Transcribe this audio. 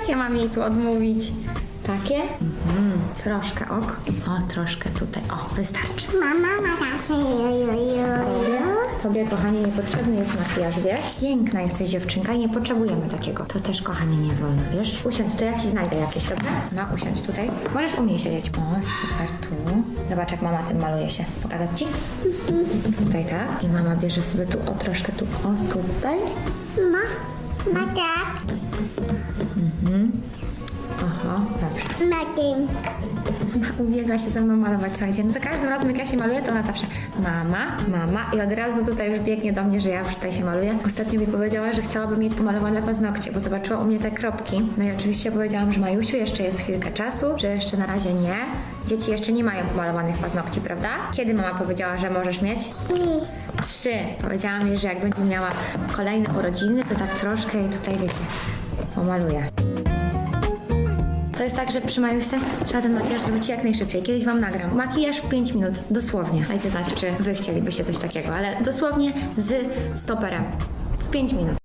Jakie mam jej tu odmówić? Takie? Mhm, troszkę ok. O, troszkę tutaj. O, wystarczy. Mama ma takie. Tobie, tobie, kochanie, niepotrzebny jest makijaż, wiesz? Piękna jesteś dziewczynka i nie potrzebujemy takiego. To też, kochanie, nie wolno, wiesz? Usiądź, to ja ci znajdę jakieś, dobra? No, usiądź tutaj. Możesz u mnie siedzieć. O, super, tu. Zobacz, jak mama tym maluje się. Pokazać ci? Tutaj, tak? I mama bierze sobie tu, o, troszkę tu, o, tutaj. Ma, ma tak, Aha, dobrze. ma tym. Uwielbia się ze mną malować, słuchajcie. No za każdym razem, jak ja się maluję, to ona zawsze mama, mama i od razu tutaj już biegnie do mnie, że ja już tutaj się maluję. Ostatnio mi powiedziała, że chciałaby mieć pomalowane paznokcie, bo zobaczyła u mnie te kropki. No i oczywiście powiedziałam, że Majusiu, jeszcze jest chwilkę czasu, że jeszcze na razie nie. Dzieci jeszcze nie mają pomalowanych paznokci, prawda? Kiedy mama powiedziała, że możesz mieć? Trzy. Trzy. Powiedziałam jej, że jak będzie miała kolejne urodziny, to tak troszkę jej tutaj, wiecie, pomaluję. To jest tak, że przy Majusie trzeba ten makijaż zrobić jak najszybciej. Kiedyś Wam nagram. Makijaż w 5 minut, dosłownie. Dajcie znać, czy Wy chcielibyście coś takiego, ale dosłownie z stoperem. W 5 minut.